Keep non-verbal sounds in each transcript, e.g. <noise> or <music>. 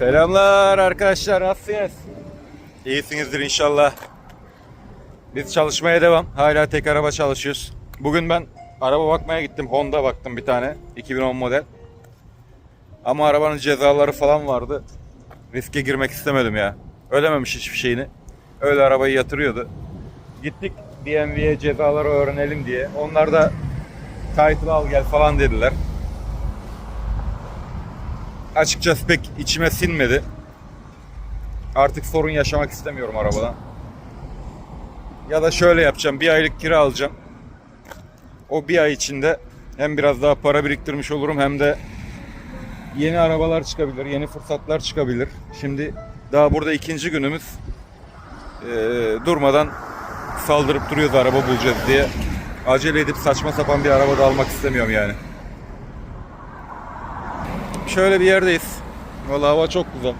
Selamlar arkadaşlar. Nasılsınız? İyisinizdir inşallah. Biz çalışmaya devam. Hala tek araba çalışıyoruz. Bugün ben araba bakmaya gittim. Honda baktım bir tane. 2010 model. Ama arabanın cezaları falan vardı. Riske girmek istemedim ya. Ödememiş hiçbir şeyini. Öyle arabayı yatırıyordu. Gittik DMV'ye cezaları öğrenelim diye. Onlar da title al gel falan dediler. Açıkçası pek içime sinmedi. Artık sorun yaşamak istemiyorum arabadan. Ya da şöyle yapacağım. Bir aylık kira alacağım. O bir ay içinde hem biraz daha para biriktirmiş olurum hem de yeni arabalar çıkabilir, yeni fırsatlar çıkabilir. Şimdi daha burada ikinci günümüz. Ee, durmadan saldırıp duruyoruz araba bulacağız diye. Acele edip saçma sapan bir araba da almak istemiyorum yani. Şöyle bir yerdeyiz. Vallahi hava çok güzel.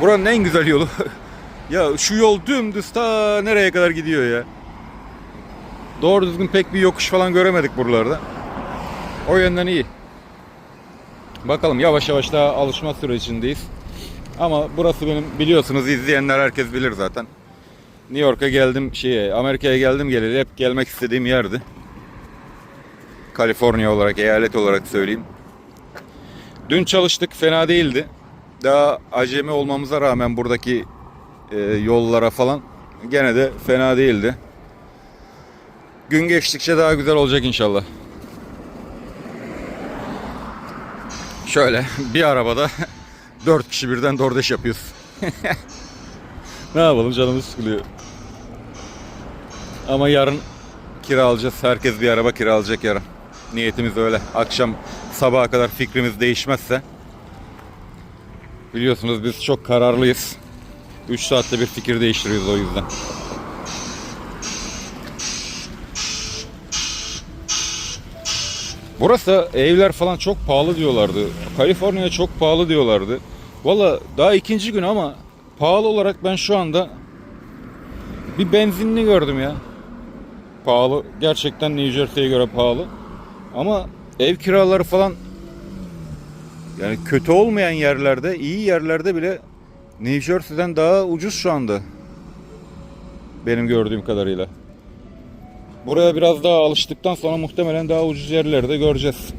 Buranın en güzel yolu. <laughs> ya şu yol dümdüz ta nereye kadar gidiyor ya. Doğru düzgün pek bir yokuş falan göremedik buralarda. O yönden iyi. Bakalım yavaş yavaş daha alışma sürecindeyiz. Ama burası benim biliyorsunuz izleyenler herkes bilir zaten. New York'a geldim şeye Amerika'ya geldim geleli hep gelmek istediğim yerdi. Kaliforniya olarak eyalet olarak söyleyeyim. Dün çalıştık fena değildi. Daha acemi olmamıza rağmen buradaki e, yollara falan gene de fena değildi. Gün geçtikçe daha güzel olacak inşallah. Şöyle <laughs> bir arabada <laughs> dört kişi birden dordeş yapıyoruz. <laughs> ne yapalım canımız sıkılıyor. Ama yarın kiralayacağız. Herkes bir araba kiralayacak yarın. Niyetimiz öyle. Akşam sabaha kadar fikrimiz değişmezse biliyorsunuz biz çok kararlıyız. 3 saatte bir fikir değiştiriyoruz o yüzden. Burası evler falan çok pahalı diyorlardı. Kaliforniya çok pahalı diyorlardı. Valla daha ikinci gün ama pahalı olarak ben şu anda bir benzinli gördüm ya. Pahalı. Gerçekten New Jersey'ye göre pahalı. Ama ev kiraları falan yani kötü olmayan yerlerde, iyi yerlerde bile New Jersey'den daha ucuz şu anda. Benim gördüğüm kadarıyla. Buraya biraz daha alıştıktan sonra muhtemelen daha ucuz yerlerde göreceğiz.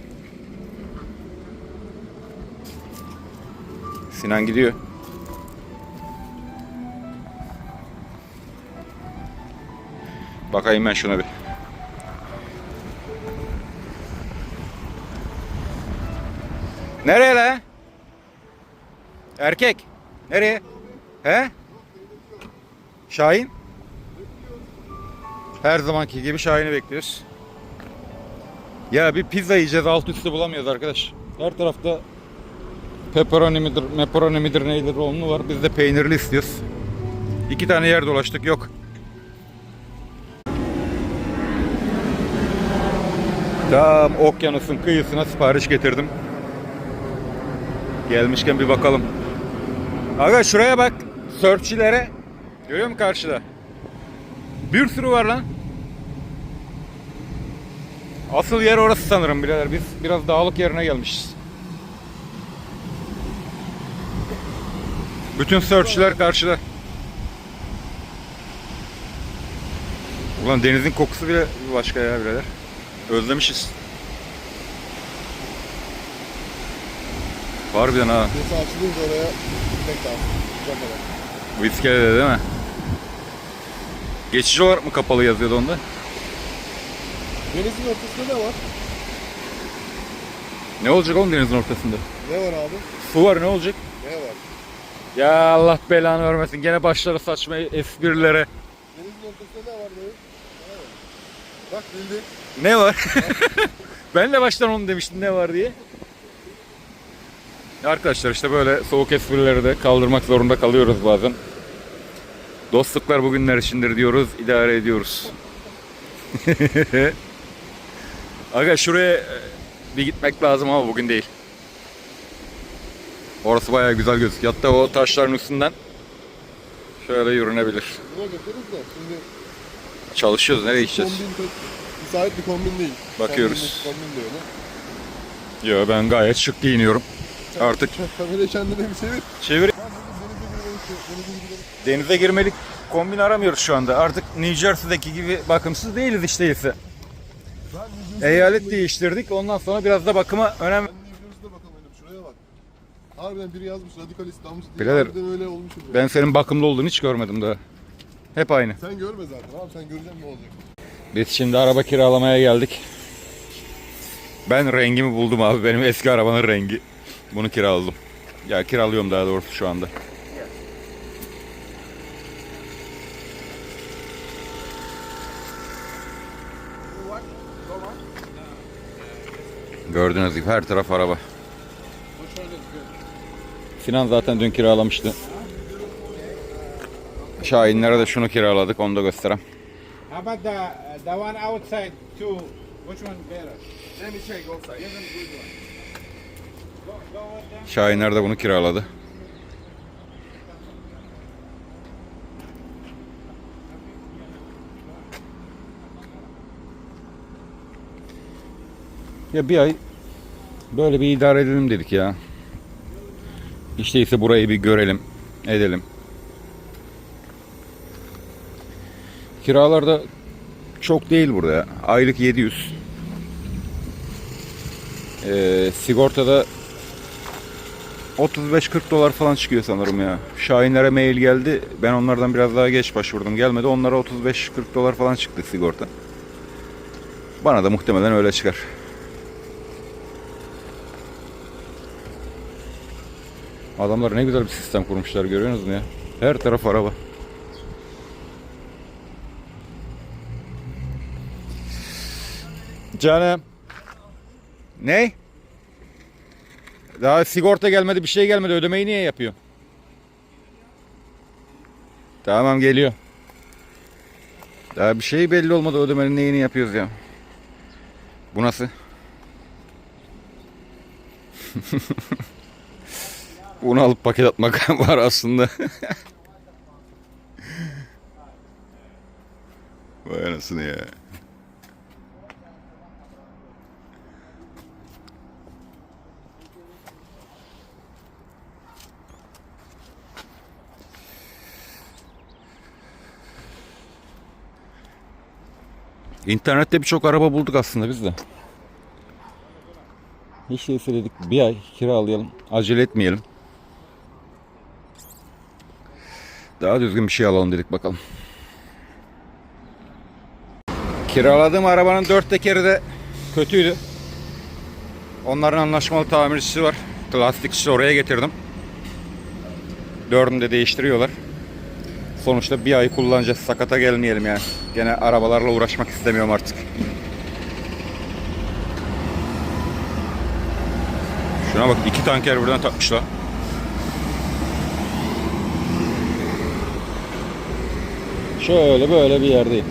Sinan gidiyor. Bakayım ben şuna bir. Nereye la? Erkek. Nereye? He? Şahin? Her zamanki gibi Şahin'i bekliyoruz. Ya bir pizza yiyeceğiz alt üstü bulamıyoruz arkadaş. Her tarafta pepperoni midir, pepperoni midir neydir onlu var. Biz de peynirli istiyoruz. İki tane yer dolaştık yok. Tam okyanusun kıyısına sipariş getirdim. Gelmişken bir bakalım. Aga şuraya bak. Sörfçilere. Görüyor musun karşıda? Bir sürü var lan. Asıl yer orası sanırım birader. Biz biraz dağlık yerine gelmişiz. Bütün sörfçiler karşıda. Ulan denizin kokusu bile başka ya birader. Özlemişiz. Harbiden ha. Burası açılınca oraya gitmek lazım. Sıcak hava. Bu iskelede değil mi? Geçici olarak mı kapalı yazıyordu onda? Denizin ortasında ne var? Ne olacak oğlum denizin ortasında? Ne var abi? Su var ne olacak? Ne var? Ya Allah belanı vermesin. Gene başları saçma esprilere. Denizin ortasında ne var dayı? Ne var? Bak bildin. Ne var? <laughs> ben de baştan onu demiştim ne var diye. Arkadaşlar işte böyle soğuk esprileri de kaldırmak zorunda kalıyoruz bazen. Dostluklar bugünler içindir diyoruz, idare ediyoruz. <laughs> Aga şuraya e, bir gitmek lazım ama bugün değil. Orası bayağı güzel gözüküyor. Hatta o taşların üstünden şöyle yürünebilir. Buna götürürüz de şimdi Çalışıyoruz. Nereye 10 gideceğiz? bin tek sahip bir kombin değil. Bakıyoruz. Kombin diyor ne? Yo ben gayet şık giyiniyorum. Artık Kamerayı kendine bir çevir. çevir. Denize girmelik kombin aramıyoruz şu anda. Artık New Jersey'deki gibi bakımsız değiliz işte değilse. Eyalet değiştirdik. Ondan sonra biraz da bakıma önem. Harbiden biri yazmış radikal İslamcı diye. Birader, Harbiden öyle olmuş. Ben senin bakımlı olduğunu hiç görmedim daha. Hep aynı. Sen görme zaten abi sen göreceksin ne olacak. Biz şimdi araba kiralamaya geldik. Ben rengimi buldum abi. Benim eski arabanın rengi. Bunu kiraladım. Ya kiralıyorum daha doğrusu şu anda. Gördüğünüz gibi her taraf araba. Sinan zaten dün kiralamıştı. Şahinlere de şunu kiraladık. Onu da the one outside too? Which one better? Let me check outside. Şahinler de bunu kiraladı. Ya bir ay böyle bir idare edelim dedik ya. İşte ise burayı bir görelim, edelim. Kiralar da çok değil burada. Aylık 700. Ee, sigortada 35-40 dolar falan çıkıyor sanırım ya. Şahinlere mail geldi. Ben onlardan biraz daha geç başvurdum. Gelmedi. Onlara 35-40 dolar falan çıktı sigorta. Bana da muhtemelen öyle çıkar. Adamlar ne güzel bir sistem kurmuşlar görüyorsunuz mu ya? Her taraf araba. Canım. Ne? Daha sigorta gelmedi bir şey gelmedi ödemeyi niye yapıyor? Tamam geliyor. Daha bir şey belli olmadı ödemenin neyini yapıyoruz ya. Bu nasıl? <laughs> Bunu alıp paket atmak <laughs> var aslında. <laughs> Vay anasını ya. İnternette birçok araba bulduk aslında biz de. Hiç değilse dedik bir ay kiralayalım. Acele etmeyelim. Daha düzgün bir şey alalım dedik bakalım. Kiraladığım arabanın dört tekeri de kötüydü. Onların anlaşmalı tamircisi var. Lastikçisi oraya getirdim. Dördünü de değiştiriyorlar. Sonuçta bir ay kullanacağız. Sakata gelmeyelim yani. Gene arabalarla uğraşmak istemiyorum artık. Şuna bak iki tanker buradan takmışlar. Şöyle böyle bir yerdeyim.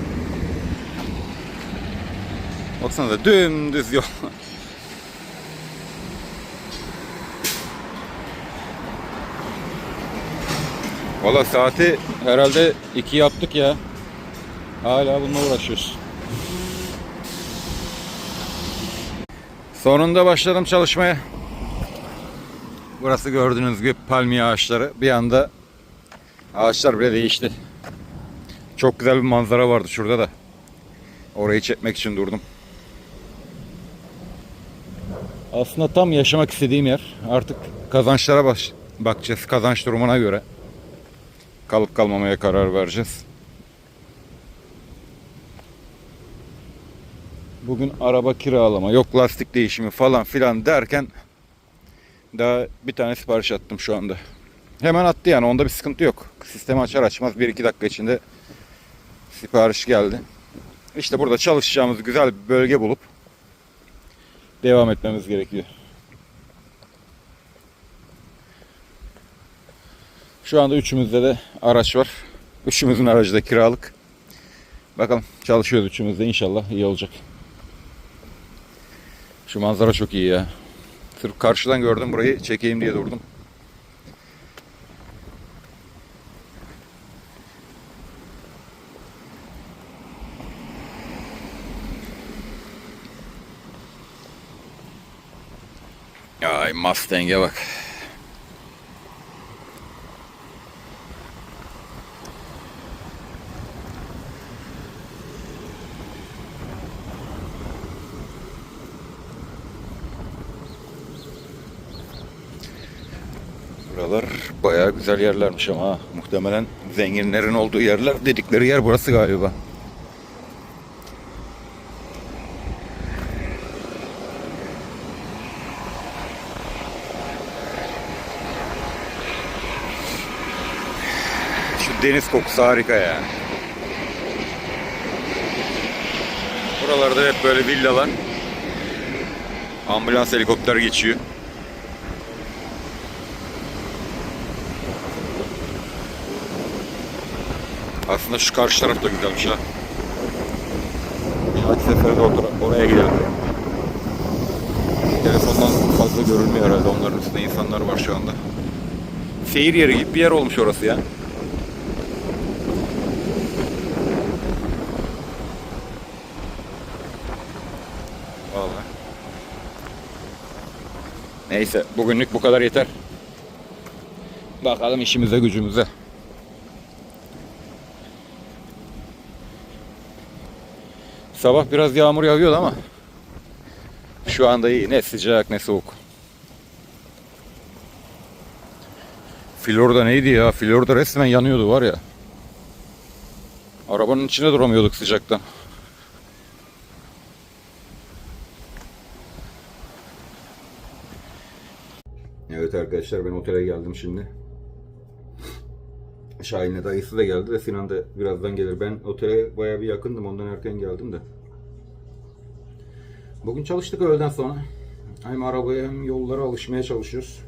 Baksana da dümdüz yol. Valla saati herhalde iki yaptık ya. Hala bununla uğraşıyoruz. Sonunda başladım çalışmaya. Burası gördüğünüz gibi palmiye ağaçları. Bir anda ağaçlar bile değişti. Çok güzel bir manzara vardı şurada da. Orayı çekmek için durdum. Aslında tam yaşamak istediğim yer. Artık kazançlara baş bakacağız. Kazanç durumuna göre kalıp kalmamaya karar vereceğiz. Bugün araba kiralama, yok lastik değişimi falan filan derken daha bir tane sipariş attım şu anda. Hemen attı yani onda bir sıkıntı yok. Sistemi açar açmaz 1-2 dakika içinde sipariş geldi. İşte burada çalışacağımız güzel bir bölge bulup devam etmemiz gerekiyor. Şu anda üçümüzde de araç var. Üçümüzün aracı da kiralık. Bakalım çalışıyoruz üçümüz de inşallah iyi olacak. Şu manzara çok iyi ya. Sırf karşıdan gördüm burayı çekeyim diye durdum. Ay Mustang'e bak. Bayağı güzel yerlermiş ama ha. muhtemelen zenginlerin olduğu yerler dedikleri yer burası galiba. Şu deniz kokusu harika ya. Buralarda hep böyle villalar. Ambulans helikopter geçiyor. Aslında şu karşı taraf da güzelmiş ha. Birkaç sefere de or- oraya gidelim. Telefondan fazla görünmüyor herhalde. Onların üstünde insanlar var şu anda. Seyir yeri gibi bir yer olmuş orası ya. Neyse bugünlük bu kadar yeter. Bakalım işimize gücümüze. Sabah biraz yağmur yağıyordu ama şu anda iyi. Ne sıcak ne soğuk. Florida neydi ya? Florida resmen yanıyordu var ya. Arabanın içinde duramıyorduk sıcaktan. Evet arkadaşlar ben otele geldim şimdi. Şahin'le dayısı da geldi de Sinan da birazdan gelir. Ben otele bayağı bir yakındım ondan erken geldim de. Bugün çalıştık öğleden sonra. Hem arabaya hem yollara alışmaya çalışıyoruz.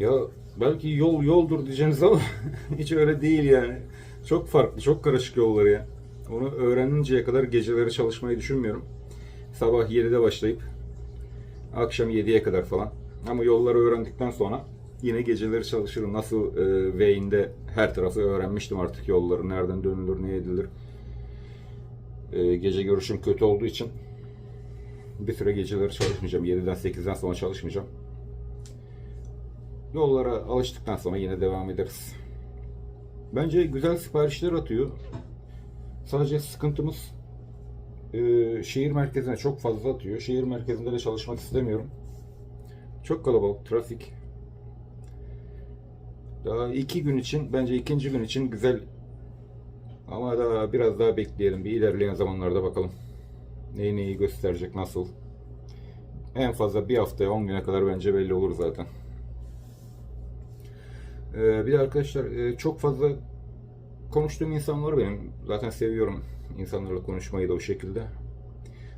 Ya belki yol yoldur diyeceksiniz ama <laughs> hiç öyle değil yani. Çok farklı, çok karışık yolları ya. Onu öğreninceye kadar geceleri çalışmayı düşünmüyorum. Sabah 7'de başlayıp akşam 7'ye kadar falan. Ama yolları öğrendikten sonra yine geceleri çalışırım. Nasıl e, Veyne'de her tarafı öğrenmiştim artık yolları. Nereden dönülür, ne edilir. E, gece görüşüm kötü olduğu için bir süre geceleri çalışmayacağım. 7'den 8'den sonra çalışmayacağım. Yollara alıştıktan sonra yine devam ederiz. Bence güzel siparişler atıyor. Sadece sıkıntımız e, şehir merkezine çok fazla atıyor. Şehir merkezinde de çalışmak istemiyorum. Çok kalabalık, trafik. Daha iki gün için, bence ikinci gün için güzel. Ama daha biraz daha bekleyelim. Bir ilerleyen zamanlarda bakalım. Neyi neyi gösterecek, nasıl. En fazla bir haftaya, 10 güne kadar bence belli olur zaten. Ee, bir de arkadaşlar e, çok fazla konuştuğum insan var benim. Zaten seviyorum insanlarla konuşmayı da o şekilde.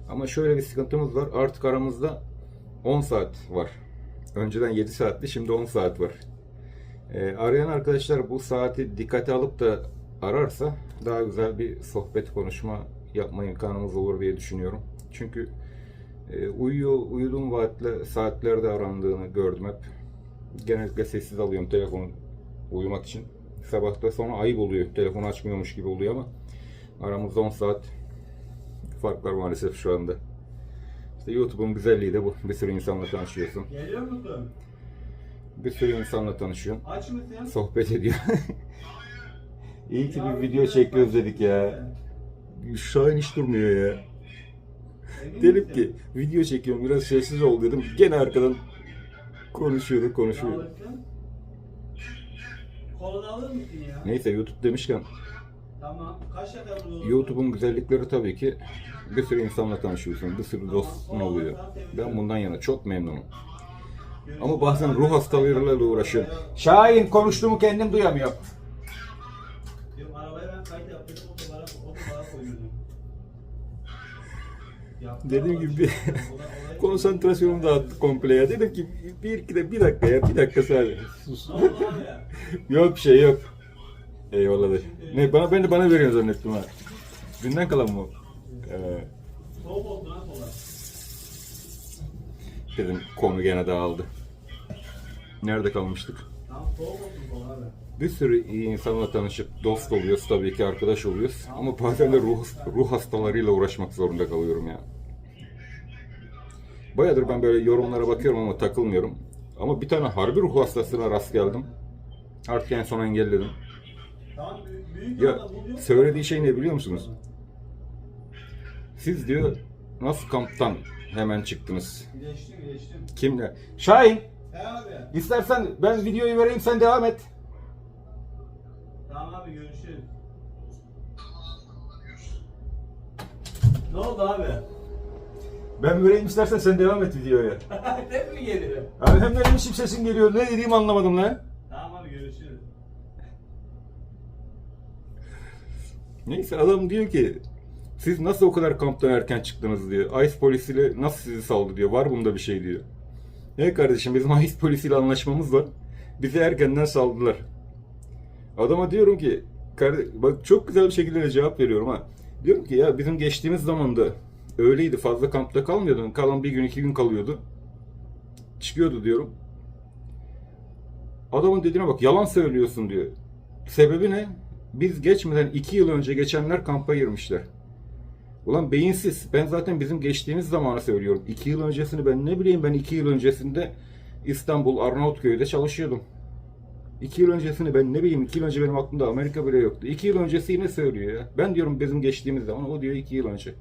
Ama şöyle bir sıkıntımız var. Artık aramızda 10 saat var. Önceden 7 saatti, şimdi 10 saat var. Ee, arayan arkadaşlar bu saati dikkate alıp da ararsa daha güzel bir sohbet, konuşma yapma imkanımız olur diye düşünüyorum. Çünkü e, uyuyor, uyuduğum vaatle saatlerde arandığını gördüm hep. Genellikle sessiz alıyorum telefonu uyumak için. Sabahta sonra ayıp oluyor. Telefonu açmıyormuş gibi oluyor ama aramızda 10 saat fark var maalesef şu anda. İşte YouTube'un güzelliği de bu. Bir sürü insanla tanışıyorsun. Geliyor musun? Bir sürü insanla mısın? Sohbet ediyor. <laughs> İyi ki bir video çekiyoruz dedik ya. Şahin hiç durmuyor ya. Dedim ki video çekiyorum biraz sessiz ol dedim. Gene arkadan konuşuyordu Ne konuşuyor. alırsın? Kolunu alır mısın ya? Neyse YouTube demişken Tamam. Kaç? YouTube'un güzellikleri tabii ki bir sürü insanla tanışıyorsun. Bir sürü dostun oluyor. Ben bundan yana çok memnunum. Ama bazen ruh hastalığıyla da uğraşıyorum. Şahin konuştuğumu kendim. Yaptım Dediğim gibi bir konsantrasyonumu dağıttı komple ya. Dedim ki bir iki de bir dakika ya bir dakika sadece. Sus. Yok bir şey yok. Eyvallah de. Ne bana ben de bana veriyorsun zannettim ha. Dünden kalan mı? Ee, Soğuk oldu lan kola. Dedim konu gene dağıldı. Nerede kalmıştık? Bir sürü iyi insanla tanışıp dost oluyoruz tabii ki arkadaş oluyoruz. Ama bazen de ruh, ruh hastalarıyla uğraşmak zorunda kalıyorum ya. Bayağıdır ben böyle yorumlara bakıyorum ama takılmıyorum. Ama bir tane harbi ruh hastasına rast geldim. Artık en son engelledim. Ya söylediği şey ne biliyor musunuz? Siz diyor nasıl kamptan hemen çıktınız? Geçtim geçtim. Kimle? Şahin He abi. istersen ben videoyu vereyim sen devam et. Tamam abi görüşürüz. Ne oldu abi? Ben vereyim istersen sen devam et videoya. <laughs> Hep mi geliyor? Abi hem benim için sesin geliyor. Ne dediğimi anlamadım lan. Tamam abi görüşürüz. Neyse adam diyor ki siz nasıl o kadar kamptan erken çıktınız diyor. ICE polisiyle nasıl sizi saldı diyor. Var bunda bir şey diyor. Ne kardeşim bizim ICE polisiyle anlaşmamız var. Bizi erkenden saldılar. Adama diyorum ki bak çok güzel bir şekilde de cevap veriyorum ha. Diyorum ki ya bizim geçtiğimiz zamanda öyleydi fazla kampta kalmıyordun. Kalan bir gün iki gün kalıyordu. Çıkıyordu diyorum. Adamın dediğine bak yalan söylüyorsun diyor. Sebebi ne? Biz geçmeden iki yıl önce geçenler kampa girmişler. Ulan beyinsiz. Ben zaten bizim geçtiğimiz zamanı söylüyorum. İki yıl öncesini ben ne bileyim ben iki yıl öncesinde İstanbul Arnavutköy'de çalışıyordum. İki yıl öncesini ben ne bileyim iki yıl önce benim aklımda Amerika bile yoktu. İki yıl öncesi yine söylüyor ya. Ben diyorum bizim geçtiğimiz zaman o diyor iki yıl önce.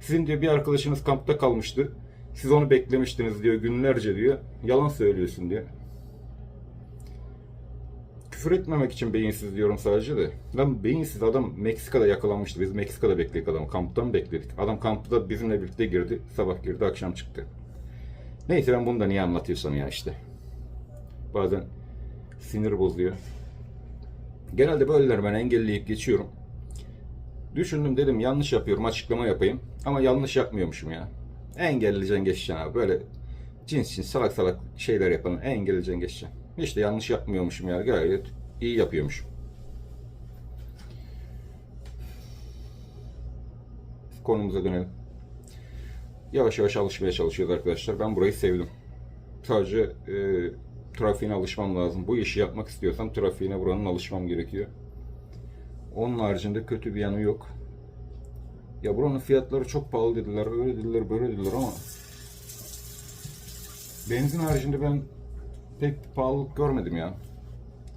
Sizin diyor bir arkadaşınız kampta kalmıştı. Siz onu beklemiştiniz diyor günlerce diyor. Yalan söylüyorsun diyor. Küfür etmemek için beyinsiz diyorum sadece de. Lan beyinsiz adam Meksika'da yakalanmıştı. Biz Meksika'da bekledik adamı. Kamptan bekledik. Adam kampta bizimle birlikte girdi. Sabah girdi, akşam çıktı. Neyse ben bunu da niye anlatıyorsam ya işte. Bazen sinir bozuyor. Genelde böyleler ben engelleyip geçiyorum. Düşündüm dedim yanlış yapıyorum açıklama yapayım. Ama yanlış yapmıyormuşum ya. Engelleyeceksin geçeceksin abi. Böyle cins cins salak salak şeyler yapan engelleyeceksin geçeceksin. Hiç de yanlış yapmıyormuşum ya. Gayet iyi yapıyormuşum. Konumuza dönelim. Yavaş yavaş alışmaya çalışıyoruz arkadaşlar. Ben burayı sevdim. Sadece e, trafiğine alışmam lazım. Bu işi yapmak istiyorsam trafiğine buranın alışmam gerekiyor. Onun haricinde kötü bir yanı yok. Ya buranın fiyatları çok pahalı dediler, öyle dediler, böyle dediler ama benzin haricinde ben pek pahalılık görmedim ya.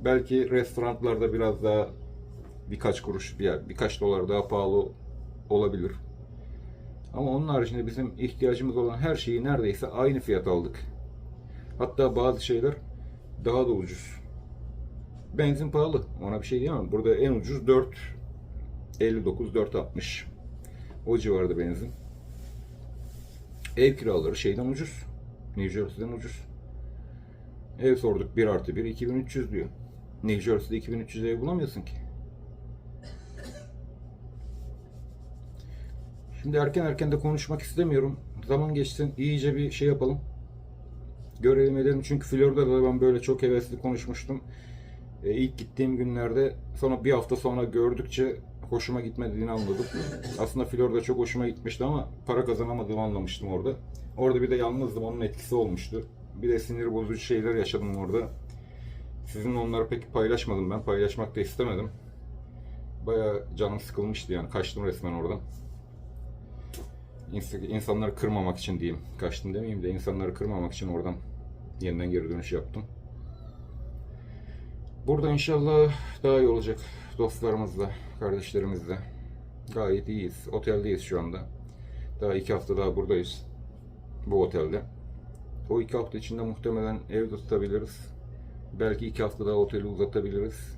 Belki restoranlarda biraz daha birkaç kuruş, bir birkaç dolar daha pahalı olabilir. Ama onun haricinde bizim ihtiyacımız olan her şeyi neredeyse aynı fiyat aldık. Hatta bazı şeyler daha da ucuz. Benzin pahalı. Ona bir şey diyemem. Burada en ucuz 4 59 4.60 o civarda benzin. Ev kiraları şeyden ucuz. New Jersey'den ucuz. Ev sorduk 1 artı 1 2300 diyor. New Jersey'de 2300 ev bulamıyorsun ki. Şimdi erken erken de konuşmak istemiyorum. Zaman geçsin iyice bir şey yapalım. Görelim edelim. Çünkü Florida'da ben böyle çok hevesli konuşmuştum. E, ilk gittiğim günlerde sonra bir hafta sonra gördükçe hoşuma gitmediğini anladım. Aslında Florida çok hoşuma gitmişti ama para kazanamadığımı anlamıştım orada. Orada bir de yalnızdım onun etkisi olmuştu. Bir de sinir bozucu şeyler yaşadım orada. Sizinle onları pek paylaşmadım ben. Paylaşmak da istemedim. Bayağı canım sıkılmıştı yani. Kaçtım resmen oradan. İns- İnsanları kırmamak için diyeyim. Kaçtım demeyeyim de insanları kırmamak için oradan yeniden geri dönüş yaptım. Burada inşallah daha iyi olacak dostlarımızla, kardeşlerimizle. Gayet iyiyiz. Oteldeyiz şu anda. Daha iki hafta daha buradayız. Bu otelde. O iki hafta içinde muhtemelen ev de tutabiliriz. Belki iki hafta daha oteli uzatabiliriz.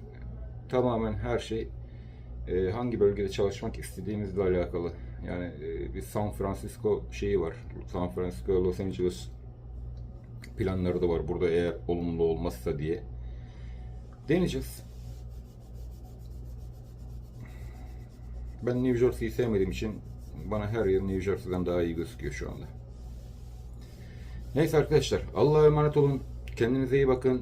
Tamamen her şey e, hangi bölgede çalışmak istediğimizle alakalı. Yani e, bir San Francisco şeyi var. San Francisco, Los Angeles planları da var burada eğer olumlu olmazsa diye. Deneyeceğiz. Ben New Jersey'yi sevmediğim için bana her yer New Jersey'den daha iyi gözüküyor şu anda. Neyse arkadaşlar Allah'a emanet olun. Kendinize iyi bakın.